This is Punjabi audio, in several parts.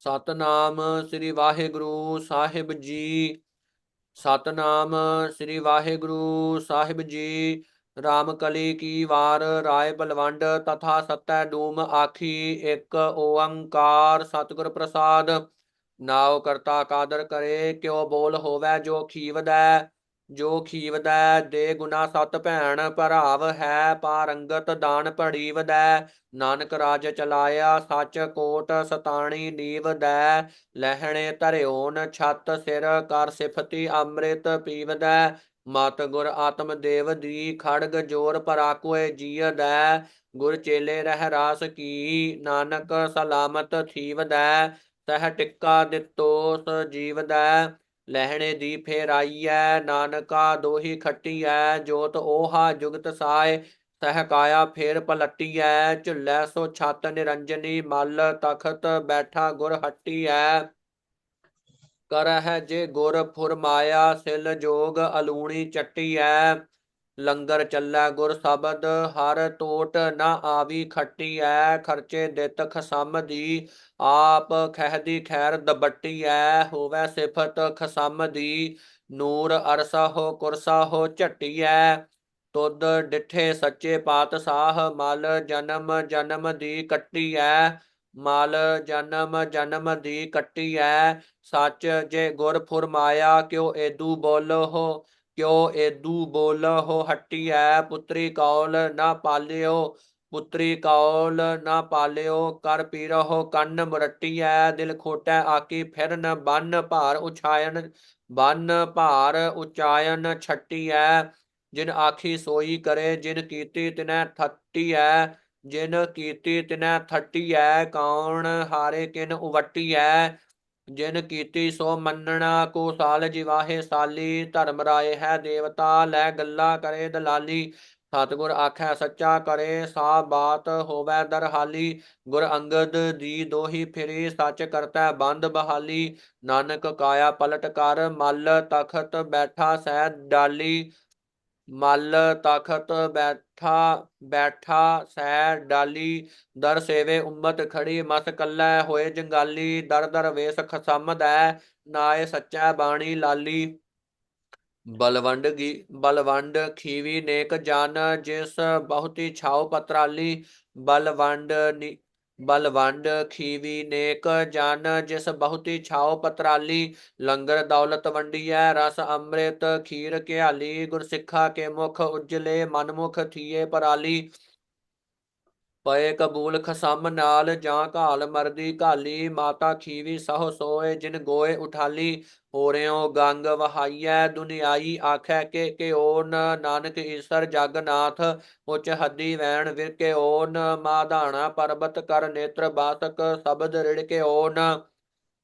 ਸਤਨਾਮ ਸ੍ਰੀ ਵਾਹਿਗੁਰੂ ਸਾਹਿਬ ਜੀ। ਸਤਨਾਮ ਸ੍ਰੀ ਵਾਹਿਗੁਰੂ ਸਾਹਿਬ ਜੀ। ਰਾਮ ਕਲੀ ਕੀ ਵਾਰ, ਰਾਏ ਬਲਵੰਡ ਤਥਾ ਸਤੈ ਡੂਮ ਆਖੀ, ਇੱਕ ਓੰਕਾਰ ਸਤਿਗੁਰ ਪ੍ਰਸਾਦ। ਨਾਉ ਕਰਤਾ ਕਾਦਰ ਕਰੇ, ਕਿਉ ਬੋਲ ਹੋਵੇ ਜੋ ਖੀਵਦੈ। ਜੋ ਖੀਵਦੈ ਦੇ ਗੁਨਾ ਸਤ ਭੈਣ, ਭਰਾਵ ਹੈ ਪਾਰੰਗਤ ਦਾਨ ਪੜੀਵਦੈ ਨਾਨਕ ਰਾਜ ਚਲਾਇਆ ਸੱਚ ਕੋਟ ਸਤਾਣੀ ਨੀਵਦੈ। ਲਹਿਣੇ ਧਰਿਓਨ ਛੱਤ ਸਿਰ ਕਰ ਸਿਫਤੀ ਅੰਮ੍ਰਿਤ ਪੀਵਦੈ। ਮਤ ਗੁਰ ਆਤਮ ਦੇਵ ਦੀ ਖੜਗ ਜੋਰ ਪਰਾਕੋਏ ਜੀਵਦੈ ਗੁਰ ਚੇਲੇ ਰਹਿ ਰਾਸ ਕੀ, ਨਾਨਕ ਸਲਾਮਤ ਥੀਵਦੈ। ਸਹਿ ਟਿੱਕਾ ਦਿੱਤੋ ਜੀਵਦੈ। ਲਹਿਣੇ ਦੀ ਫੇਰ ਫੇਰਾਈਐ ਨਾਨਕਾ ਦੋਹੀ ਖੱਟੀਐ, ਜੋਤ ਓਹਾ ਜੁਗਤ ਸਾਏ ਸਹਿ ਕਾਇਆ ਫੇਰ ਪਲਟੀਐ, ਝੁੱਲੈ ਸੋ ਛਤ ਨਿਰੰਜਨੀ, ਮਲ ਤਖਤ ਬੈਠਾ ਗੁਰ ਹੱਟੀਐ। ਕਰਹਿ ਜੇ ਗੁਰ ਫੁਰਮਾਇਆ, ਸਿਲ ਜੋਗ ਅਲੂਣੀ ਚੱਟੀਐ। ਲੰਗਰ ਚੱਲੈ ਗੁਰ ਸ਼ਬਦ, ਹਰ ਟੋਟ ਨਾ ਆਵੀ ਖੱਟੀਐ, ਖਰਚੇ ਦਿੱਤ ਖਸਮ ਦੀ ਆਪ, ਖਹਿਦੀ ਖੈਰ ਦਬੱਟੀ ਐ ਹੋਵੇ ਸਿਫਤ ਖਸਮ ਦੀ, ਨੂਰ ਅਰਸਾ ਹੋ ਕੁਰਸਾ ਹੋ ਝਟੀਐ, ਤੁਧ ਡਿਠੇ ਸੱਚੇ ਪਾਤਸ਼ਾਹ, ਮਲ ਜਨਮ ਜਨਮ ਦੀ ਕੱਟੀ ਐ ਮਲ ਜਨਮ ਜਨਮ ਦੀ ਕੱਟੀ ਐ ਸੱਚ ਜੇ ਗੁਰ ਫੁਰਮਾਇਆ, ਕਿਉ ਏਦੂ ਬੋਲੋ ਹੋ ਕਿਉ ਏਦੂ ਬੋਲੋ ਹੋ ਐ ਪੁੱਤਰੀ ਕੌਲ ਨਾ ਪਾਲਿਓ, ਪੁੱਤਰੀ ਕੌਲ ਨਾ ਪਾਲਿਓ, ਕਰ ਪੀਰਹੁ ਕੰਨ ਮੁਰਟੀਐ ਦਿਲ ਖੋਟੈ ਆਕੀ ਫਿਰਨ ਬੰਨ ਭਾਰ ਉਛਾਇਣ, ਬੰਨ ਭਾਰ ਉਚਾਇਨ ਐ ਜਿਨ ਆਖੀ ਸੋਈ ਕਰੇ, ਜਿਨ ਕੀਤੀ ਤਿਨੈ ਐ ਜਿਨ ਕੀਤੀ ਤਿਨੈ ਥੱਟੀ ਐ ਕੌਣ ਹਾਰੇ ਕਿਨ ਉਵੱਟੀ ਐ ਜਿਨ ਕੀਤੀ ਸੋ ਮੰਨਣਾ, ਕੋ ਸਾਲ ਜਿਵਾਹੇ ਸਾਲੀ, ਧਰਮ ਰਾਏ ਹੈ ਦੇਵਤਾ, ਲੈ ਗੱਲਾਂ ਕਰੇ ਦਲਾਲੀ। ਸਤਿਗੁਰ ਆਖੈ, ਸੱਚਾ ਕਰੇ, ਸਾ ਬਾਤ ਹੋਵੇ ਦਰਹਾਲੀ। ਗੁਰ ਅੰਗਦ ਦੀ ਦੋਹੀ ਫਿਰੀ, ਸੱਚ ਕਰਤਾ ਬੰਦ ਬਹਾਲੀ। ਨਾਨਕ ਕਾਇਆ ਪਲਟ ਕਰ, ਮਲ ਤਖਤ ਬੈਠਾ ਸਹਿ ਡਾਲੀ। ਮਲ ਤਖਤ ਬੈਠਾ ਬੈਠਾ ਸਹਿ ਡਾਲੀ, ਦਰ ਸੇਵੇ, ਉਮਤ ਖੜੀ, ਮਸ ਕੱਲੇ ਹੋਏ ਜੰਗਾਲੀ, ਦਰ ਦਰ ਵੇਸ ਖਸਮਦੈ ਨਾਏ ਸੱਚਾ ਬਾਣੀ ਲਾਲੀ। ਬਲਵੰਡ ਗੀ, ਬਲਵੰਡ ਖੀਵੀ ਨੇਕ ਜਨ, ਜਿਸ ਬਹੁਤੀ ਛਾਉ ਪਤਰਾਲੀ, ਬਲਵੰਡ ਨੀ ਬਲਵੰਡ ਖੀਵੀ ਨੇਕ ਜਨ, ਜਿਸ ਬਹੁਤੀ ਛਾਉ ਪਤਰਾਲੀ, ਲੰਗਰ ਦੌਲਤ ਵੰਡੀਐ, ਰਸ ਅੰਮ੍ਰਿਤ ਖੀਰ ਘਿਆਲੀ, ਗੁਰਸਿੱਖਾ ਕੇ ਮੁਖ ਉਜਲੇ ਮਨਮੁਖ ਥੀਏ ਪਰਾਲੀ। ਪਏ ਕਬੂਲ ਖਸਮ ਨਾਲ ਜਾਂ ਘਾਲ ਮਰਦੀ ਘਾਲੀ, ਮਾਤਾ ਖੀਵੀ ਸਹ ਸੋਏ ਜਿਨ ਗੋਏ ਉਠਾਲੀ। ਹੋਰਿਓ ਗੰਗ ਵਹਾਈਐ ਦੁਨਿਆਈ, ਆਖੈ ਕੇ ਕਿਓਨ ਨਾਨਕ ਈਸਰ ਜਗਨਾਥ, ਉਚ ਹੱਦੀ ਵੈਣ ਵਿਰਕੇ ਓਨ ਮਾਧਾਣਾ ਪਰਬਤ ਕਰ ਨੇਤਰ ਬਾਸਕ ਸ਼ਬਦ ਰਿੜ ਕੇ ਓਨ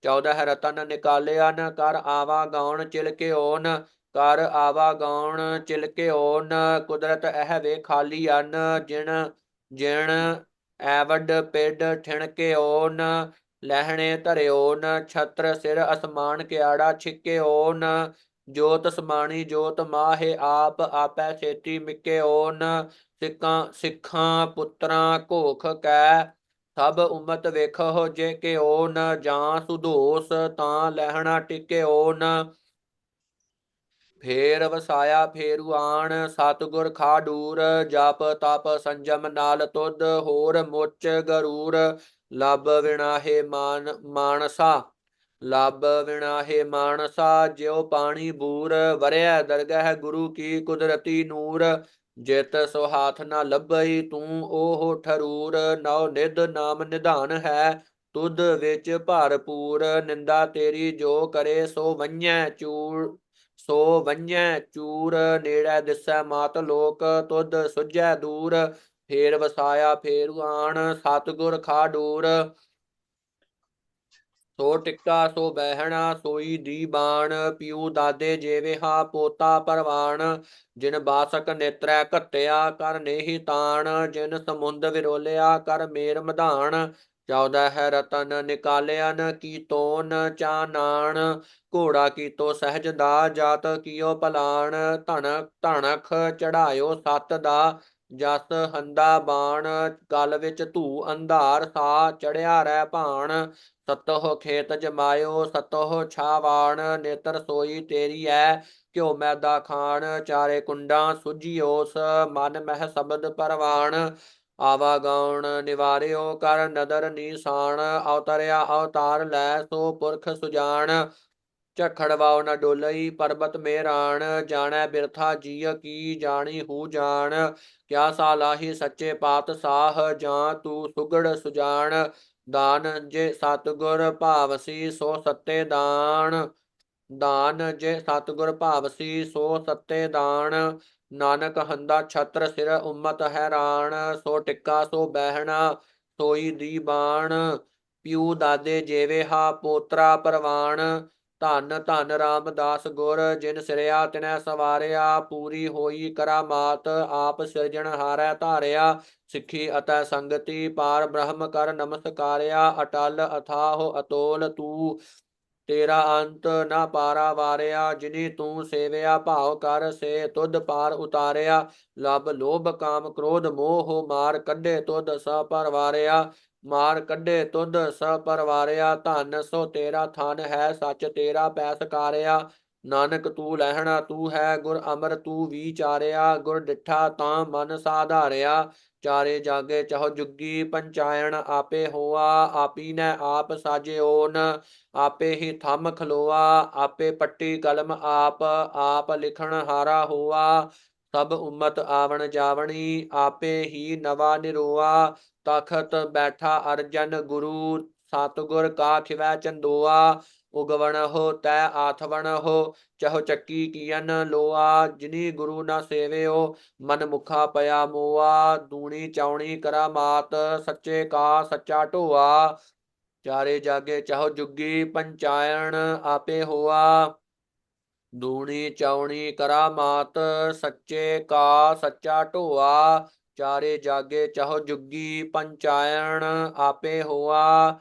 14 ਰਤਨ ਨਿਕਾਲਿਆ ਨ, ਕਰ ਆਵਾ ਗਾਉਣ ਚਿਲ ਕੇ ਓਨ ਕਰ ਆਵਾ ਗਾਉਣ ਚਿਲ ਓਨ ਕੁਦਰਤ ਇਹ ਵੇ ਖਾਲੀ ਅਨ ਜਿਣ ਜਿਣ ਐਵਡ ਪਿੱਡ ਠਿਣਕੇ ਓਨ ਲਹਿਣੇ ਧਰਿਓ ਨ ਛਤਰ ਸਿਰ ਅਸਮਾਨ ਕਿਆੜਾ ਛਿੱਕੇ ਓਨ ਜੋਤ ਸਮਾਣੀ ਜੋਤ ਮਾਹੇ ਆਪ, ਆਪੈ ਛੇਤੀ ਮਿੱਕੇ ਓਨ ਸਿੱਕਾਂ, ਸਿੱਖਾਂ ਪੁੱਤਰਾਂ ਘੋਖ ਕੈ, ਸਭ ਉਮਤ ਵੇਖੋ ਜੇ ਕਿ ਓਨ ਜਾਂ ਸੁਧੋਸ ਤਾਂ ਲਹਿਣਾ ਟਿਕੇ ਓਨ ਫੇਰ ਵਸਾਇਆ ਫੇਰੂ ਫੇਰੂਆਣ ਸਤਗੁਰ ਖਾਡੂਰ, ਜਪ ਤਪ ਸੰਜਮ ਨਾਲ ਤੁਧ ਹੋਰ ਮੁੱਚ ਗਰੂਰ, ਲਬ ਵਿਣਾਹੇ ਮਾਨ, ਮਾਨਸਾ, ਲਬ ਵਿਣਾਹੇ ਮਾਨਸਾ, ਜਿਉ ਪਾਣੀ ਬੂਰ ਵਰਿਆ ਦਰਗਹ ਗੁਰੂ ਕੀ ਕੁਦਰਤੀ ਨੂਰ, ਜਿਤ ਸੋ ਹਾਥ ਨਾ ਲੱਭਈ ਤੂੰ ਉਹ ਠਰੂਰ, ਨਉ ਨਿਧ ਨਾਮ ਨਿਧਾਨ ਹੈ, ਤੁਧ ਵਿੱਚ ਭਰਪੂਰ, ਨਿੰਦਾ ਤੇਰੀ ਜੋ ਕਰੇ ਸੋ ਵੰਝੈ ਚੂੜ ਸੋ ਵੰਜੈ ਚੂਰ, ਨੇੜੇ ਦਿਸੈ, ਮਾਤ ਲੋਕ, ਤੁਧ ਸੁਝੈ ਦੂਰ, ਫੇਰ ਵਸਾਇਆ, ਫੇਰ ਫੇਰੁਆਣ ਸਤਗੁਰ ਖਾਡੂਰ ਸੋ ਟਿੱਕਾ, ਸੋ ਬਹਿਣਾ, ਸੋਈ ਦੀ ਬਾਣ ਪਿਉ ਦਾਦੇ ਜੇਵੇ ਹਾ, ਪੋਤਾ ਪਰਵਾਣ। ਜਿਨ ਬਾਸਕ ਨੇਤਰੈ ਘੱਟਿਆ ਕਰ ਨੇਹੀ ਤਾਣ। ਜਿਨ ਸਮੁੰਦ ਵਿਰੋਲਿਆ, ਕਰ ਮੇਰ ਮਧਾਨ ਚੌਦਾ ਹੈ ਰਤਨ ਨਿਕਾਲਿਆ ਨ ਕੀ ਤੋਨ ਚਾਨਾਣ, ਘੋੜਾ ਕੀਤੋ ਸਹਿਜ ਦਾ, ਜਾਤ ਕੀਓ ਪਲਾਣ, ਧਨ, ਧਣਖ ਚੜਾਇਓ ਸਤ ਦਾ, ਜਸ ਹੰਦਾ ਬਾਣ, ਗਲ ਵਿੱਚ ਧੂ ਅੰਧਾਰ, ਸਾ ਚੜਿਆ ਰਹਿ ਭਾਣ, ਸਤੋਹ ਖੇਤ ਜਮਾਇਓ, ਸਤੋਹ ਛਾਵਾਣ, ਨੇਤਰ ਸੋਈ ਤੇਰੀ ਐ, ਘਿਓ ਮੈਦਾ ਖਾਣ, ਚਾਰੇ ਕੁੰਡਾਂ ਸੁਝਿਓਸ ਮਨ ਮਹਿ ਸ਼ਬਦ ਪਰਵਾਣ। ਆਵਾ ਗਾਉਣ ਨਿਵਾਰਿਓ ਕਰ ਨਦਰ ਨੀਸਾਨ ਅਵਤਰਿਆ ਅਵਤਾਰ ਲੈ ਸੋ ਪੁਰਖ ਸੁਜਾਨ ਝਖੜ ਵਾਉ ਨ ਡੋਲਈ ਪਰਬਤ ਮੇਰਾਣ, ਜਾਣੈ ਬਿਰਥਾ ਜੀਅ ਕੀ ਜਾਣੀ ਹੂ ਜਾਣ। ਕਿਆ ਸਾਲਾਹੀ ਸੱਚੇ ਪਾਤਸ਼ਾਹ, ਜਾਂ ਤੂੰ ਸੁਗੜ ਸੁਜਾਨ ਦਾਨ ਜੇ ਸਤਗੁਰ ਭਾਵਸੀ, ਸੋ ਸੱਤੇ ਦਾਨ। ਦਾਨ ਜੇ ਸਤਗੁਰ ਭਾਵਸੀ, ਸੋ ਸੱਤੇ ਦਾਨ। ਨਾਨਕ ਹੰਦਾ ਛਤਰ ਸਿਰ ਉਮਤ ਹੈਰਾਨ, ਸੋ ਟਿੱਕਾ, ਸੋ ਬਹਿਣਾ, ਸੋਈ ਦੀ ਬਾਣ। ਪਿਉ ਦਾਦੇ ਜੇਵੇ ਹਾ, ਪੋਤਰਾ ਪਰਵਾਨ ਧੰਨ ਧੰਨ ਰਾਮਦਾਸ ਗੁਰ, ਜਿਨ ਸਿਰਿਆ ਤਿਨੈ ਸਵਾਰਿਆ। ਪੂਰੀ ਹੋਈ ਕਰਾਮਾਤ ਆਪ ਸਿਰਜਣ ਹਾਰੈ ਧਾਰਿਆ। ਸਿੱਖੀ ਅਤੈ ਸੰਗਤੀ ਪਾਰ ਬ੍ਰਹਮ ਕਰ ਨਮਸਕਾਰਿਆ। ਅਟਲ, ਅਥਾਹ, ਅਤੋਲ ਤੂ ਤੇਰਾ ਅੰਤ ਨਾ ਪਾਰਾ ਵਾਰਿਆ, ਜਿਨੀ ਤੂੰ ਸੇਵਿਆ ਭਾਉ ਕਰ, ਸੇ ਤੁਧ ਪਾਰ ਉਤਾਰਿਆ। ਲਬ ਲੋਭ ਕਾਮ ਕ੍ਰੋਧ ਮੋਹ ਮਾਰ ਕੱਢੇ ਤੁਧ ਸ ਪਰਵਾਰਿਆ ਮਾਰ ਕੱਢੇ ਤੁਧ ਸ ਪਰਵਾਰਿਆ ਧਨ ਸੋ ਤੇਰਾ ਥਨ ਹੈ, ਸੱਚ ਤੇਰਾ ਪੈਸ ਕਾਰਿਆ। ਨਾਨਕ ਤੂੰ ਲਹਿਣਾ, ਤੂੰ ਹੈ ਗੁਰ ਅਮਰ, ਤੂੰ ਵਿਚਾਰਿਆ ਗੁਰ ਡਿਠਾ ਤਾਂ ਮਨ ਸਾਧਾਰਿਆ। ਚਾਰੇ ਜਾਗੇ ਚਹੁ ਜੁਗੀ ਪੰਚਾਇਣ, ਆਪੇ ਹੋਆ, ਆਪੀ ਨੈ ਆਪ ਸਾਜਿਓਨ, ਆਪੇ ਹੀ ਥੰਮ ਖਲੋਆ, ਆਪੇ ਪੱਟੀ ਕਲਮ ਆਪ ਆਪ ਲਿਖਣ ਹਾਰਾ ਹੋਆ। ਸਭ ਉਮਤ ਆਵਣ ਜਾਵਣੀ, ਆਪੇ ਹੀ ਨਵਾ ਨਿਰੋਆ। ਤਖਤ ਬੈਠਾ ਅਰਜਨ ਗੁਰੂ ਸਤਗੁਰ ਕਾ ਖਿਵੈ ਚੰਦੋਆ, ਉਗਵਣ ਹੋ ਤੈ ਆਥਵਣ ਹੋ, ਚਹੁ ਚੱਕੀ ਕੀਨ ਲੋਆ, ਜਿਨੀ ਗੁਰੂ ਨਾ ਸੇਵਿਓ, ਮਨ ਮੁਖਾ ਪਿਆ ਮੋਆ, ਦੂਣੀ ਚਾਉਣੀ ਕਰਾਮਾਤ ਸੱਚੇ ਕਾ ਸੱਚਾ ਢੋਆ, ਚਾਰੇ ਜਾਗੇ ਚਾਹੋ ਜੁਗੀ, ਪੰਚਾਇਣ ਆਪੇ ਹੋਆ, ਦੂਣੀ ਚਾਉਣੀ ਕਰਾਮਾਤ ਸੱਚੇ ਕਾ ਸੱਚਾ ਢੋਆ, ਚਾਰੇ ਜਾਗੇ ਚਾਹੋ ਜੁਗੀ, ਪੰਚਾਇਣ ਆਪੇ ਹੋਆ